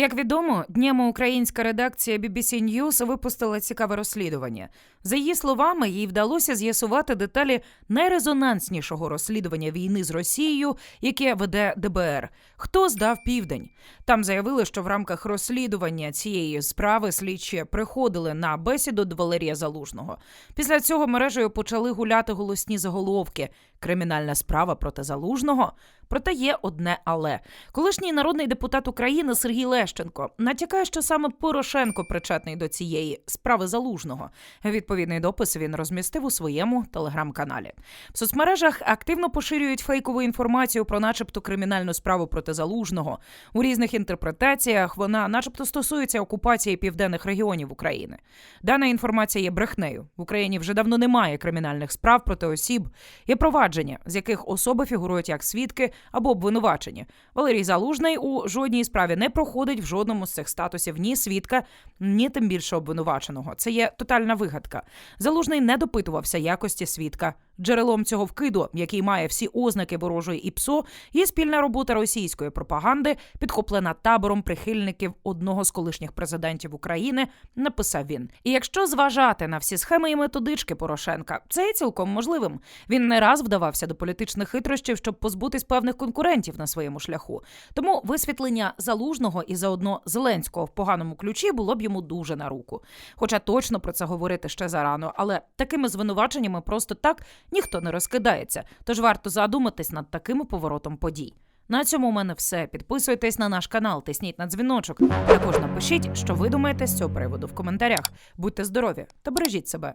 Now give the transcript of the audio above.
Як відомо, днями українська редакція BBC News випустила цікаве розслідування. За її словами, їй вдалося з'ясувати деталі найрезонанснішого розслідування війни з Росією, яке веде ДБР. Хто здав південь? Там заявили, що в рамках розслідування цієї справи слідчі приходили на бесіду до Валерія Залужного. Після цього мережею почали гуляти голосні заголовки. Кримінальна справа проти залужного. Проте є одне але колишній народний депутат України Сергій Лещенко натякає, що саме Порошенко причетний до цієї справи залужного. Відповідний допис він розмістив у своєму телеграм-каналі. В соцмережах активно поширюють фейкову інформацію про, начебто, кримінальну справу проти залужного. У різних інтерпретаціях вона, начебто, стосується окупації південних регіонів України. Дана інформація є брехнею. В Україні вже давно немає кримінальних справ проти осіб. Є провадження, з яких особи фігурують як свідки або обвинувачені. Валерій Залужний у жодній справі не проходить в жодному з цих статусів ні свідка, ні тим більше обвинуваченого. Це є тотальна вигадка. Залужний не допитувався якості свідка. Джерелом цього вкиду, який має всі ознаки ворожої ІПСО, є спільна робота російської пропаганди, підхоплена табором прихильників одного з колишніх президентів України, написав він. І якщо зважати на всі схеми і методички Порошенка, це є цілком можливим. Він не раз вдавався до політичних хитрощів, щоб позбутись певних конкурентів на своєму шляху. Тому висвітлення залужного і заодно Зеленського в поганому ключі було б йому дуже на руку. Хоча точно про це говорити ще зарано, але такими звинуваченнями просто так ніхто не розкидається. Тож варто задуматись над таким поворотом подій. На цьому у мене все. Підписуйтесь на наш канал, тисніть на дзвіночок. Також напишіть, що ви думаєте з цього приводу в коментарях. Будьте здорові та бережіть себе.